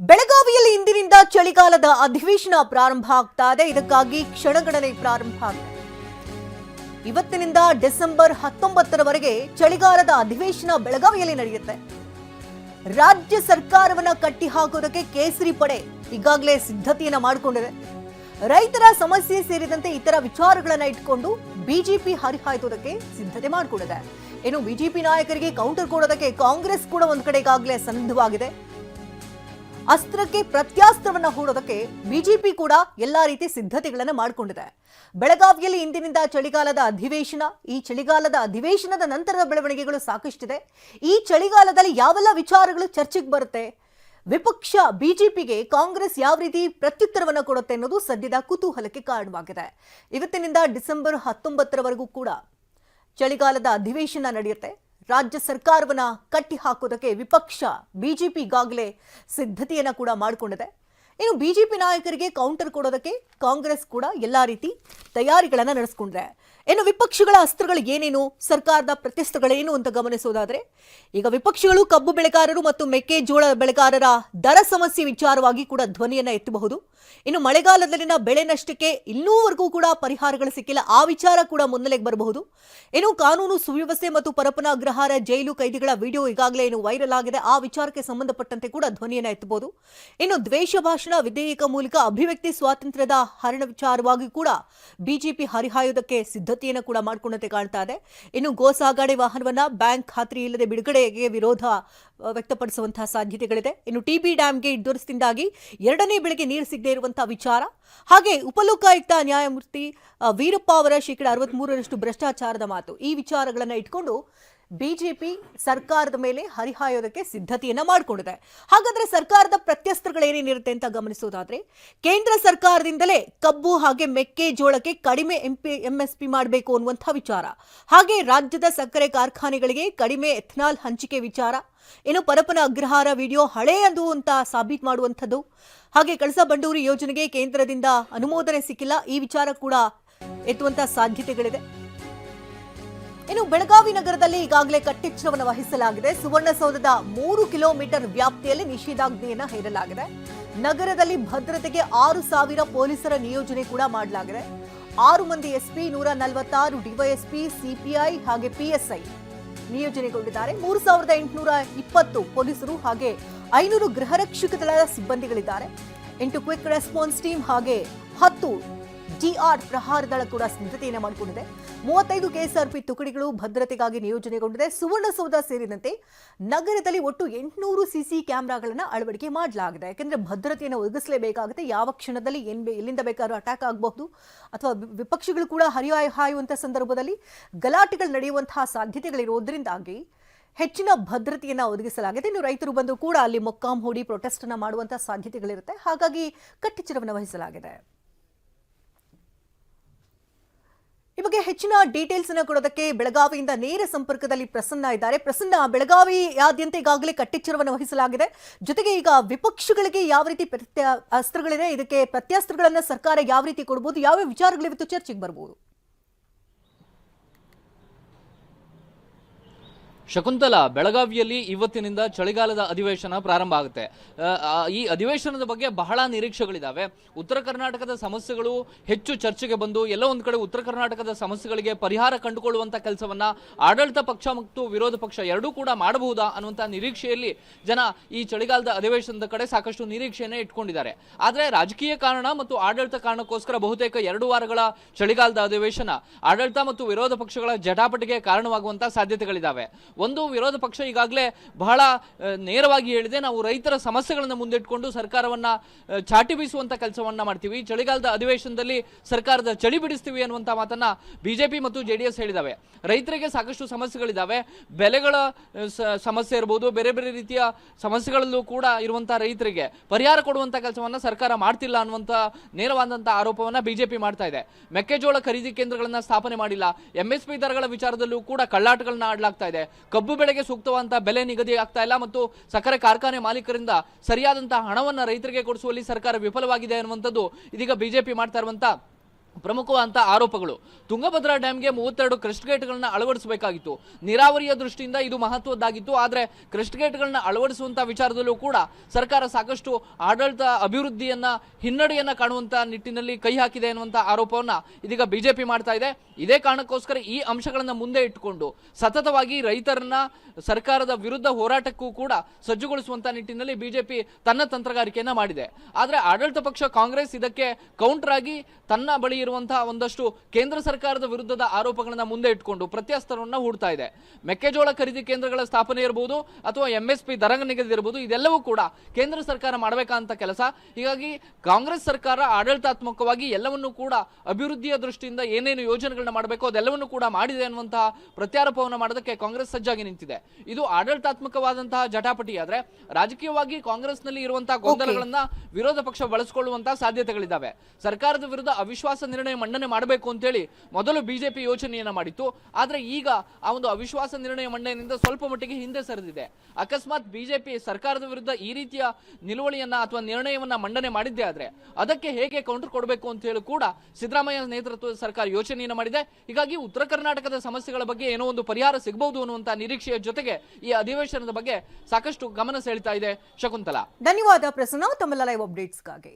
ಬೆಳಗಾವಿಯಲ್ಲಿ ಇಂದಿನಿಂದ ಚಳಿಗಾಲದ ಅಧಿವೇಶನ ಪ್ರಾರಂಭ ಆಗ್ತಾ ಇದೆ. ಇದಕ್ಕಾಗಿ ಕ್ಷಣಗಣನೆ ಪ್ರಾರಂಭ ಆಗಿದೆ ಇವತ್ತಿನಿಂದ ಡಿಸೆಂಬರ್ ಹತ್ತೊಂಬತ್ತರವರೆಗೆ ಚಳಿಗಾಲದ ಅಧಿವೇಶನ ಬೆಳಗಾವಿಯಲ್ಲಿ ನಡೆಯುತ್ತೆ. ರಾಜ್ಯ ಸರ್ಕಾರವನ್ನ ಕಟ್ಟಿ ಕೇಸರಿ ಪಡೆ ಈಗಾಗಲೇ ಸಿದ್ಧತೆಯನ್ನ ಮಾಡಿಕೊಂಡಿದೆ. ರೈತರ ಸಮಸ್ಯೆ ಸೇರಿದಂತೆ ಇತರ ವಿಚಾರಗಳನ್ನ ಇಟ್ಕೊಂಡು ಬಿಜೆಪಿ ಹರಿಹಾಯ್ತೋದಕ್ಕೆ ಸಿದ್ಧತೆ ಮಾಡಿಕೊಂಡಿದೆ. ಇನ್ನು ಬಿಜೆಪಿ ನಾಯಕರಿಗೆ ಕೌಂಟರ್ ಕೊಡೋದಕ್ಕೆ ಕಾಂಗ್ರೆಸ್ ಕೂಡ ಒಂದು ಕಡೆಗಾಗಲೇ ಸನ್ನದ್ಧವಾಗಿದೆ. ಅಸ್ತ್ರಕ್ಕೆ ಪ್ರತ್ಯಾಸ್ತ್ರವನ್ನ ಹೂಡೋದಕ್ಕೆ ಬಿಜೆಪಿ ಕೂಡ ಎಲ್ಲಾ ರೀತಿ ಸಿದ್ಧತೆಗಳನ್ನು ಮಾಡಿಕೊಂಡಿದೆ. ಬೆಳಗಾವಿಯಲ್ಲಿ ಇಂದಿನಿಂದ ಚಳಿಗಾಲದ ಅಧಿವೇಶನ, ಈ ಚಳಿಗಾಲದ ಅಧಿವೇಶನದ ನಂತರದ ಬೆಳವಣಿಗೆಗಳು ಸಾಕಷ್ಟಿದೆ. ಈ ಚಳಿಗಾಲದಲ್ಲಿ ಯಾವೆಲ್ಲ ವಿಚಾರಗಳು ಚರ್ಚೆಗೆ ಬರುತ್ತೆ? ವಿಪಕ್ಷ ಬಿಜೆಪಿಗೆ ಕಾಂಗ್ರೆಸ್ ಯಾವ ರೀತಿ ಪ್ರತ್ಯುತ್ತರವನ್ನು ಕೊಡುತ್ತೆ ಅನ್ನೋದು ಸದ್ಯದ ಕುತೂಹಲಕ್ಕೆ ಕಾರಣವಾಗಿದೆ. ಇವತ್ತಿನಿಂದ ಡಿಸೆಂಬರ್ ಹತ್ತೊಂಬತ್ತರವರೆಗೂ ಕೂಡ ಚಳಿಗಾಲದ ಅಧಿವೇಶನ ನಡೆಯುತ್ತೆ. ರಾಜ್ಯ ಸರ್ಕಾರವನ್ನ ಕಟ್ಟಿ ಹಾಕೋದಕ್ಕೆ ವಿಪಕ್ಷ, ಬಿಜೆಪಿ ಈಗಾಗಲೇ ಸಿದ್ಧತೆಯನ್ನು ಕೂಡ ಮಾಡಿಕೊಂಡಿದೆ. ಇನ್ನು ಬಿಜೆಪಿ ನಾಯಕರಿಗೆ ಕೌಂಟರ್ ಕೊಡೋದಕ್ಕೆ ಕಾಂಗ್ರೆಸ್ ಕೂಡ ಎಲ್ಲ ರೀತಿ ತಯಾರಿಗಳನ್ನು ನಡೆಸ್ಕೊಂಡಿದೆ. ಇನ್ನು ವಿಪಕ್ಷಗಳ ಅಸ್ತ್ರಗಳು ಏನೇನು? ಸರ್ಕಾರದ ಪ್ರತಿಷ್ಠೆಗಳೇನು ಅಂತ ಗಮನಿಸೋದಾದ್ರೆ, ಈಗ ವಿಪಕ್ಷಗಳು ಕಬ್ಬು ಬೆಳೆಗಾರರು ಮತ್ತು ಮೆಕ್ಕೆಜೋಳ ಬೆಳೆಗಾರರ ದರ ಸಮಸ್ಯೆ ವಿಚಾರವಾಗಿ ಕೂಡ ಧ್ವನಿಯನ್ನ ಎತ್ತಬಹುದು. ಇನ್ನು ಮಳೆಗಾಲದಲ್ಲಿನ ಬೆಳೆ ನಷ್ಟಕ್ಕೆ ಇನ್ನೂವರೆಗೂ ಕೂಡ ಪರಿಹಾರಗಳು ಸಿಕ್ಕಿಲ್ಲ. ಆ ವಿಚಾರ ಕೂಡ ಮುನ್ನೆಲೆಗೆ ಬರಬಹುದು. ಇನ್ನು ಕಾನೂನು ಸುವ್ಯವಸ್ಥೆ ಮತ್ತು ಪರಪನ ಅಗ್ರಹಾರ ಜೈಲು ಕೈದಿಗಳ ವಿಡಿಯೋ ಈಗಾಗಲೇ ಏನು ವೈರಲ್ ಆಗಿದೆ. ಆ ವಿಚಾರಕ್ಕೆ ಸಂಬಂಧಪಟ್ಟಂತೆ ಕೂಡ ಧ್ವನಿಯನ್ನ ಎತ್ತಬಹುದು. ಇನ್ನು ದ್ವೇಷ ಭಾಷಣ ವಿಧೇಯಕ ಮೂಲಕ ಅಭಿವ್ಯಕ್ತಿ ಸ್ವಾತಂತ್ರ್ಯದ ಹರಣ ವಿಚಾರವಾಗಿ ಕೂಡ ಬಿಜೆಪಿ ಹರಿಹಾಯೋದಕ್ಕೆ ಸಿದ್ಧತೆಯನ್ನು ಕೂಡ ಮಾಡಿಕೊಂಡಂತೆ ಕಾಣ್ತಾ ಇದೆ. ಇನ್ನು ಗೋ ಸಾಗಾಣೆ ವಾಹನವನ್ನ ಬ್ಯಾಂಕ್ ಖಾತ್ರಿ ಇಲ್ಲದೆ ಬಿಡುಗಡೆಗೆ ವಿರೋಧ ವ್ಯಕ್ತಪಡಿಸುವಂತಹ ಸಾಧ್ಯತೆಗಳಿದೆ. ಇನ್ನು ಟಿಬಿ ಡ್ಯಾಂಗೆ ಇದ್ದೊರಿಸಿದಿಂದಾಗಿ ಎರಡನೇ ಬೆಳಗ್ಗೆ ನೀರು ಸಿಗದೇ ಇರುವಂತಹ ವಿಚಾರ. ಹಾಗೆ ಉಪಲೋಕಾಯುಕ್ತ ನ್ಯಾಯಮೂರ್ತಿ ವೀರಪ್ಪ ಅವರ ಶೇಕಡ ಅರವತ್ಮೂರರಷ್ಟು ಭ್ರಷ್ಟಾಚಾರದ ಮಾತು. ಈ ವಿಚಾರಗಳನ್ನ ಇಟ್ಕೊಂಡು ಬಿಜೆಪಿ ಸರ್ಕಾರದ ಮೇಲೆ ಹರಿಹಾಯೋದಕ್ಕೆ ಸಿದ್ಧತೆಯನ್ನ ಮಾಡಿಕೊಂಡಿದೆ. ಹಾಗಾದ್ರೆ ಸರ್ಕಾರದ ಪ್ರತ್ಯಸ್ತ್ರಗಳೇನೇನಿರುತ್ತೆ ಅಂತ ಗಮನಿಸೋದಾದ್ರೆ, ಕೇಂದ್ರ ಸರ್ಕಾರದಿಂದಲೇ ಕಬ್ಬು ಹಾಗೆ ಮೆಕ್ಕೆಜೋಳಕ್ಕೆ ಕಡಿಮೆ ಎಂಪಿ, ಎಂಎಸ್ಪಿ ಮಾಡಬೇಕು ಅನ್ನುವಂಥ ವಿಚಾರ. ಹಾಗೆ ರಾಜ್ಯದ ಸಕ್ಕರೆ ಕಾರ್ಖಾನೆಗಳಿಗೆ ಕಡಿಮೆ ಎಥನಾಲ್ ಹಂಚಿಕೆ ವಿಚಾರ. ಇನ್ನು ಪರಪನ ಅಗ್ರಹಾರ ವಿಡಿಯೋ ಹಳೆಯದು ಅಂತ ಸಾಬೀತು ಮಾಡುವಂಥದ್ದು. ಹಾಗೆ ಕಳಸಾ ಬಂಡೂರಿ ಯೋಜನೆಗೆ ಕೇಂದ್ರದಿಂದ ಅನುಮೋದನೆ ಸಿಕ್ಕಿಲ್ಲ, ಈ ವಿಚಾರ ಕೂಡ ಎತ್ತುವಂಥ ಸಾಧ್ಯತೆಗಳಿದೆ. ಇನ್ನು ಬೆಳಗಾವಿ ನಗರದಲ್ಲಿ ಈಗಾಗಲೇ ಕಟ್ಟೆಚ್ಚರವನ್ನು ವಹಿಸಲಾಗಿದೆ. ಸುವರ್ಣಸೌಧದ ಮೂರು ಕಿಲೋಮೀಟರ್ ವ್ಯಾಪ್ತಿಯಲ್ಲಿ ನಿಷೇಧಾಜ್ಞೆಯನ್ನು ಹೇರಲಾಗಿದೆ. ನಗರದಲ್ಲಿ ಭದ್ರತೆಗೆ ಆರು ಸಾವಿರ ಪೊಲೀಸರ ನಿಯೋಜನೆ ಕೂಡ ಮಾಡಲಾಗಿದೆ. ಆರು ಮಂದಿ ಎಸ್ಪಿ, ನೂರ ನಲವತ್ತಾರು ಡಿವೈಎಸ್ಪಿ, ಸಿಪಿಐ ಹಾಗೆ ಪಿಎಸ್ಐ ನಿಯೋಜನೆಗೊಂಡಿದ್ದಾರೆ. ಮೂರು ಸಾವಿರದ ಎಂಟುನೂರ ಇಪ್ಪತ್ತು ಪೊಲೀಸರು ಹಾಗೆ ಐನೂರು ಗೃಹರಕ್ಷಕ ದಳದ ಸಿಬ್ಬಂದಿಗಳಿದ್ದಾರೆ. ಎಂಟು ಕ್ವಿಕ್ ರೆಸ್ಪಾನ್ಸ್ ಟೀಮ್ ಹಾಗೆ ಹತ್ತು ಡಿಆರ್ ಪ್ರಹಾರ ದಳ ಕೂಡ ಸಿದ್ಧತೆಯನ್ನು ಮಾಡಿಕೊಂಡಿದೆ. ಮೂವತ್ತೈದು ಕೆಎಸ್ಆರ್ಪಿ ತುಕಡಿಗಳು ಭದ್ರತೆಗಾಗಿ ನಿಯೋಜನೆಗೊಂಡಿದೆ. ಸುವರ್ಣಸೌಧ ಸೇರಿದಂತೆ ನಗರದಲ್ಲಿ ಒಟ್ಟು ಎಂಟುನೂರು ಸಿಸಿ ಕ್ಯಾಮೆರಾಗಳನ್ನು ಅಳವಡಿಕೆ ಮಾಡಲಾಗಿದೆ. ಯಾಕೆಂದ್ರೆ ಭದ್ರತೆಯನ್ನು ಒದಗಿಸಲೇಬೇಕಾಗುತ್ತೆ. ಯಾವ ಕ್ಷಣದಲ್ಲಿ ಏನ್ ಎಲ್ಲಿಂದ ಬೇಕಾದ್ರೂ ಅಟ್ಯಾಕ್ ಆಗಬಹುದು. ಅಥವಾ ವಿಪಕ್ಷಗಳು ಕೂಡ ಹರಿಯಾಯ ಹಾಯುವಂಥ ಸಂದರ್ಭದಲ್ಲಿ ಗಲಾಟೆಗಳು ನಡೆಯುವಂತಹ ಸಾಧ್ಯತೆಗಳಿರೋದ್ರಿಂದಾಗಿ ಹೆಚ್ಚಿನ ಭದ್ರತೆಯನ್ನು ಒದಗಿಸಲಾಗಿದೆ. ಇನ್ನು ರೈತರು ಬಂದು ಕೂಡ ಅಲ್ಲಿ ಮೊಕ್ಕಾಂ ಹೂಡಿ ಪ್ರೊಟೆಸ್ಟ್ ಅನ್ನ ಮಾಡುವಂತಹ ಸಾಧ್ಯತೆಗಳಿರುತ್ತೆ. ಹಾಗಾಗಿ ಕಟ್ಟೆಚ್ಚರವನ್ನು ವಹಿಸಲಾಗಿದೆ ಈ ಬಗ್ಗೆ ಹೆಚ್ಚಿನ ಡೀಟೇಲ್ಸ್ ಅನ್ನು ಕೊಡೋದಕ್ಕೆ ಬೆಳಗಾವಿಯಿಂದ ನೇರ ಸಂಪರ್ಕದಲ್ಲಿ ಪ್ರಸನ್ನ ಇದ್ದಾರೆ. ಪ್ರಸನ್ನ, ಬೆಳಗಾವಿಯಾದ್ಯಂತ ಈಗಾಗಲೇ ಕಟ್ಟೆಚ್ಚರವನ್ನು ವಹಿಸಲಾಗಿದೆ. ಜೊತೆಗೆ ಈಗ ವಿಪಕ್ಷಗಳಿಗೆ ಯಾವ ರೀತಿ ಪ್ರತ್ಯ ಅಸ್ತ್ರಗಳಿದೆ, ಇದಕ್ಕೆ ಪ್ರತ್ಯಾಸ್ತ್ರಗಳನ್ನು ಸರ್ಕಾರ ಯಾವ ರೀತಿ ಕೊಡಬಹುದು ಯಾವ ವಿಚಾರಗಳು ಇವತ್ತು ಚರ್ಚೆಗೆ ಬರಬಹುದು ಶಕುಂತಲ, ಬೆಳಗಾವಿಯಲ್ಲಿ ಇವತ್ತಿನಿಂದ ಚಳಿಗಾಲದ ಅಧಿವೇಶನ ಪ್ರಾರಂಭ ಆಗುತ್ತೆ. ಈ ಅಧಿವೇಶನದ ಬಗ್ಗೆ ಬಹಳ ನಿರೀಕ್ಷೆಗಳಿದ್ದಾವೆ ಉತ್ತರ ಕರ್ನಾಟಕದ ಸಮಸ್ಯೆಗಳು ಹೆಚ್ಚು ಚರ್ಚೆಗೆ ಬಂದು, ಎಲ್ಲ ಒಂದು ಕಡೆ ಉತ್ತರ ಕರ್ನಾಟಕದ ಸಮಸ್ಯೆಗಳಿಗೆ ಪರಿಹಾರ ಕಂಡುಕೊಳ್ಳುವಂಥ ಕೆಲಸವನ್ನ ಆಡಳಿತ ಪಕ್ಷ ಮತ್ತು ವಿರೋಧ ಪಕ್ಷ ಎರಡೂ ಕೂಡ ಮಾಡಬಹುದಾ ಅನ್ನುವಂಥ ನಿರೀಕ್ಷೆಯಲ್ಲಿ ಜನ ಈ ಚಳಿಗಾಲದ ಅಧಿವೇಶನದ ಕಡೆ ಸಾಕಷ್ಟು ನಿರೀಕ್ಷೆಯನ್ನ ಇಟ್ಕೊಂಡಿದ್ದಾರೆ. ಆದರೆ ರಾಜಕೀಯ ಕಾರಣ ಮತ್ತು ಆಡಳಿತ ಕಾರಣಕ್ಕೋಸ್ಕರ ಬಹುತೇಕ ಎರಡು ವಾರಗಳ ಚಳಿಗಾಲದ ಅಧಿವೇಶನ ಆಡಳಿತ ಮತ್ತು ವಿರೋಧ ಪಕ್ಷಗಳ ಜಟಾಪಟಿಗೆ ಕಾರಣವಾಗುವಂಥ ಸಾಧ್ಯತೆಗಳಿದಾವೆ. ಒಂದು ವಿರೋಧ ಪಕ್ಷ ಈಗಾಗಲೇ ಬಹಳ ನೇರವಾಗಿ ಹೇಳಿದೆ. ನಾವು ರೈತರ ಸಮಸ್ಯೆಗಳನ್ನು ಮುಂದಿಟ್ಕೊಂಡು ಸರ್ಕಾರವನ್ನ ಚಾಟಿ ಬೀಸುವಂತ ಕೆಲಸವನ್ನ ಮಾಡ್ತೀವಿ. ಚಳಿಗಾಲದ ಅಧಿವೇಶನದಲ್ಲಿ ಸರ್ಕಾರದ ಚಳಿ ಬಿಡಿಸ್ತೀವಿ ಅನ್ನುವಂತ ಮಾತನ್ನ ಬಿಜೆಪಿ ಮತ್ತು ಜೆಡಿಎಸ್ ಹೇಳಿದಾವೆ. ರೈತರಿಗೆ ಸಾಕಷ್ಟು ಸಮಸ್ಯೆಗಳಿದಾವೆ. ಬೆಲೆಗಳ ಸಮಸ್ಯೆ ಇರಬಹುದು ಬೇರೆ ಬೇರೆ ರೀತಿಯ ಸಮಸ್ಯೆಗಳಲ್ಲೂ ಕೂಡ ಇರುವಂತಹ ರೈತರಿಗೆ ಪರಿಹಾರ ಕೊಡುವಂತ ಕೆಲಸವನ್ನ ಸರ್ಕಾರ ಮಾಡ್ತಿಲ್ಲ ಅನ್ನುವಂತ ನೇರವಾದಂತಹ ಆರೋಪವನ್ನ ಬಿಜೆಪಿ ಮಾಡ್ತಾ ಇದೆ. ಮೆಕ್ಕೆಜೋಳ ಖರೀದಿ ಕೇಂದ್ರಗಳನ್ನ ಸ್ಥಾಪನೆ ಮಾಡಿಲ್ಲ. ಎಂಎಸ್ಪಿ ದರಗಳ ವಿಚಾರದಲ್ಲೂ ಕೂಡ ಕಳ್ಳಾಟಗಳನ್ನ ಆಡಲಾಗ್ತಾ ಇದೆ. ಕಬ್ಬು ಬೆಳೆಗೆ ಸೂಕ್ತವಾದಂತಹ ಬೆಲೆ ನಿಗದಿ ಆಗ್ತಾ ಇಲ್ಲ ಮತ್ತು ಸಕ್ಕರೆ ಕಾರ್ಖಾನೆ ಮಾಲೀಕರಿಂದ ಸರಿಯಾದಂತಹ ಹಣವನ್ನು ರೈತರಿಗೆ ಕೊಡಿಸುವಲ್ಲಿ ಸರ್ಕಾರ ವಿಫಲವಾಗಿದೆ ಅನ್ನುವಂಥದ್ದು ಇದೀಗ ಬಿಜೆಪಿ ಮಾಡ್ತಾ ಇರುವಂತ ಪ್ರಮುಖವಾದಂತಹ ಆರೋಪಗಳು. ತುಂಗಭದ್ರಾ ಡ್ಯಾಮ್ಗೆ ಮೂವತ್ತೆರಡು ಕ್ರೆಸ್ಟ್ ಗೇಟ್ಗಳನ್ನ ಅಳವಡಿಸಬೇಕಾಗಿತ್ತು. ನೀರಾವರಿಯ ದೃಷ್ಟಿಯಿಂದ ಇದು ಮಹತ್ವದ್ದಾಗಿತ್ತು. ಆದರೆ ಕ್ರೆಸ್ಟ್ ಗೇಟ್ಗಳನ್ನ ಅಳವಡಿಸುವಂತಹ ವಿಚಾರದಲ್ಲೂ ಕೂಡ ಸರ್ಕಾರ ಸಾಕಷ್ಟು ಆಡಳಿತ ಅಭಿವೃದ್ಧಿಯನ್ನ, ಹಿನ್ನಡೆಯನ್ನ ಕಾಣುವಂತ ನಿಟ್ಟಿನಲ್ಲಿ ಕೈ ಹಾಕಿದೆ ಅನ್ನುವಂತ ಆರೋಪವನ್ನ ಇದೀಗ ಬಿಜೆಪಿ ಮಾಡ್ತಾ ಇದೆ. ಇದೇ ಕಾರಣಕ್ಕೋಸ್ಕರ ಈ ಅಂಶಗಳನ್ನ ಮುಂದೆ ಇಟ್ಟುಕೊಂಡು ಸತತವಾಗಿ ರೈತರನ್ನ ಸರ್ಕಾರದ ವಿರುದ್ಧ ಹೋರಾಟಕ್ಕೂ ಕೂಡ ಸಜ್ಜುಗೊಳಿಸುವಂತ ನಿಟ್ಟಿನಲ್ಲಿ ಬಿಜೆಪಿ ತನ್ನ ತಂತ್ರಗಾರಿಕೆಯನ್ನ ಮಾಡಿದೆ. ಆದರೆ ಆಡಳಿತ ಪಕ್ಷ ಕಾಂಗ್ರೆಸ್ ಇದಕ್ಕೆ ಕೌಂಟರ್ ಆಗಿ ತನ್ನ ಬಳಿ ಇರುವಂತಹ ಒಂದಷ್ಟು ಕೇಂದ್ರ ಸರ್ಕಾರದ ವಿರುದ್ಧದ ಆರೋಪಗಳನ್ನ ಮುಂದೆ ಇಟ್ಕೊಂಡು ಪ್ರತ್ಯಸ್ತ್ರವನ್ನ ಹೂಡ್ತಾ ಇದೆ. ಮೆಕ್ಕೆಜೋಳ ಖರೀದಿ ಕೇಂದ್ರಗಳ ಸ್ಥಾಪನೆ ಇರಬಹುದು ಅಥವಾ ಎಂಎಸ್ಪಿ ದರಂಗ ನಿಗದಿ ಇರಬಹುದು ಇದೆಲ್ಲವೂ ಕೂಡ ಕೇಂದ್ರ ಸರ್ಕಾರ ಮಾಡಬೇಕಂತ ಕೆಲಸ. ಹೀಗಾಗಿ ಕಾಂಗ್ರೆಸ್ ಸರ್ಕಾರ ಆಡಳಿತಾತ್ಮಕವಾಗಿ ಎಲ್ಲವನ್ನೂ ಕೂಡ ಅಭಿವೃದ್ಧಿಯ ದೃಷ್ಟಿಯಿಂದ ಏನೇನು ಯೋಜನೆಗಳನ್ನ ಮಾಡಬೇಕು ಅದೆಲ್ಲವನ್ನೂ ಕೂಡ ಮಾಡಿದೆ ಅನ್ನುವಂತಹ ಪ್ರತ್ಯಾರೋಪವನ್ನು ಮಾಡೋದಕ್ಕೆ ಕಾಂಗ್ರೆಸ್ ಸಜ್ಜಾಗಿ ನಿಂತಿದೆ. ಇದು ಆಡಳಿತಾತ್ಮಕವಾದಂತಹ ಜಟಾಪಟಿ ಆದ್ರೆ ರಾಜಕೀಯವಾಗಿ ಕಾಂಗ್ರೆಸ್ನಲ್ಲಿ ಇರುವಂತಹ ಗೊಂದಲಗಳನ್ನ ವಿರೋಧ ಪಕ್ಷ ಬಳಸಿಕೊಳ್ಳುವಂತಹ ಸಾಧ್ಯತೆಗಳಿದ್ದಾವೆ. ಸರ್ಕಾರದ ವಿರುದ್ಧ ಅವಿಶ್ವಾಸ ನಿರ್ಣಯ ಮಂಡನೆ ಮಾಡಬೇಕು ಅಂತೇಳಿ ಮೊದಲು ಬಿಜೆಪಿ ಯೋಚನೆಯನ್ನ ಮಾಡಿತ್ತು. ಆದರೆ ಈಗ ಆ ಒಂದು ಅವಿಶ್ವಾಸ ನಿರ್ಣಯ ಮಂಡನೆಯಿಂದ ಸ್ವಲ್ಪ ಮಟ್ಟಿಗೆ ಹಿಂದೆ ಸರಿದಿದೆ. ಅಕಸ್ಮಾತ್ ಬಿಜೆಪಿ ಸರ್ಕಾರದ ವಿರುದ್ಧ ಈ ರೀತಿಯ ನಿಲುವಳಿಯನ್ನ ಅಥವಾ ನಿರ್ಣಯವನ್ನ ಮಂಡನೆ ಮಾಡಿದ್ದೇ ಆದರೆ ಅದಕ್ಕೆ ಹೇಗೆ ಕೌಂಟರ್ ಕೊಡಬೇಕು ಅಂತ ಹೇಳಿ ಕೂಡ ಸಿದ್ದರಾಮಯ್ಯ ನೇತೃತ್ವದ ಸರ್ಕಾರ ಯೋಚನೆಯನ್ನು ಮಾಡಿದೆ. ಹೀಗಾಗಿ ಉತ್ತರ ಕರ್ನಾಟಕದ ಸಮಸ್ಯೆಗಳ ಬಗ್ಗೆ ಏನೋ ಒಂದು ಪರಿಹಾರ ಸಿಗಬಹುದು ಅನ್ನುವಂತ ನಿರೀಕ್ಷೆಯ ಜೊತೆಗೆ ಈ ಅಧಿವೇಶನದ ಬಗ್ಗೆ ಸಾಕಷ್ಟು ಗಮನ ಸೆಳೀತಾ ಇದೆ ಶಕುಂತಲಾ. ಧನ್ಯವಾದ ಪ್ರಸನ್ನ ತಮ್ಮ ಲೈವ್ ಅಪ್ಡೇಟ್ಸ್ಗಾಗಿ